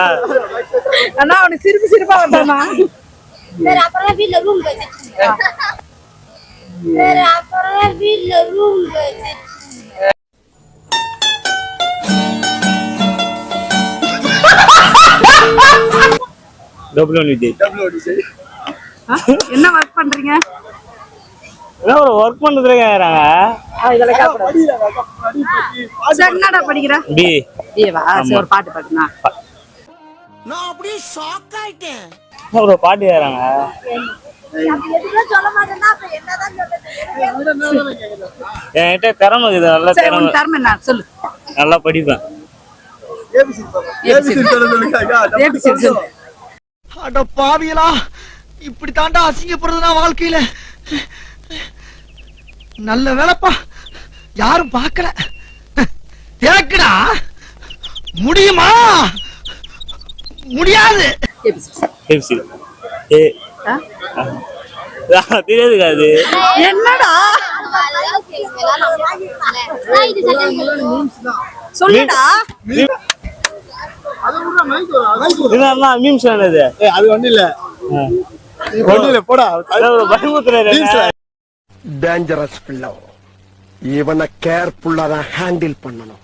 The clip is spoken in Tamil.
ஆ. அண்ணா அவனுக்கு சிரிப்பு சிரிப்பா வந்தானா? சரி அப்புறம் வீட்ல ரூம் அப்புறம் வீட்ல ரூம் விஜய்? என்ன ஒர்க் பண்றீங்க? என்ன ஒரு ஒர்க் பண்றதுல கேக்குறாங்க ஆ, இதெல்லாம் கேட்கக்கூடாது. சரி என்னடா படிக்கிற? பி ஒரு பாட்டு பாட்டுனா என்ன ஒரு பாட்டு கேக்குறாங்க அப்படி எதுவுமே சொல்ல மாட்டேன்னா அப்புறம் என்னதான் சொல்றது என்கிட்ட திறமை இருக்குது நல்ல திறமை. என்ன? சொல்லு. நல்லா படிப்பேன். அட பாவியலா இப்படி தாண்டா அசிங்கப்படுறது நான் வாழ்க்கையில. நல்ல வேலைப்பா. யாரும் பார்க்கல. எனக்குடா முடியுமா? முடியாது. தெரியாதுக்கா அது என்னடா நான் இது சட்டை சொல்லுடா. என்ன மீம்ஸ் என்னது? அது ஒண்ணு இல்ல. ஒண்ணு இல்ல போடா. டேஞ்சரஸ் பிள்ளை இவனை கேர்ஃபுல்லா தான் ஹேண்டில் பண்ணணும்.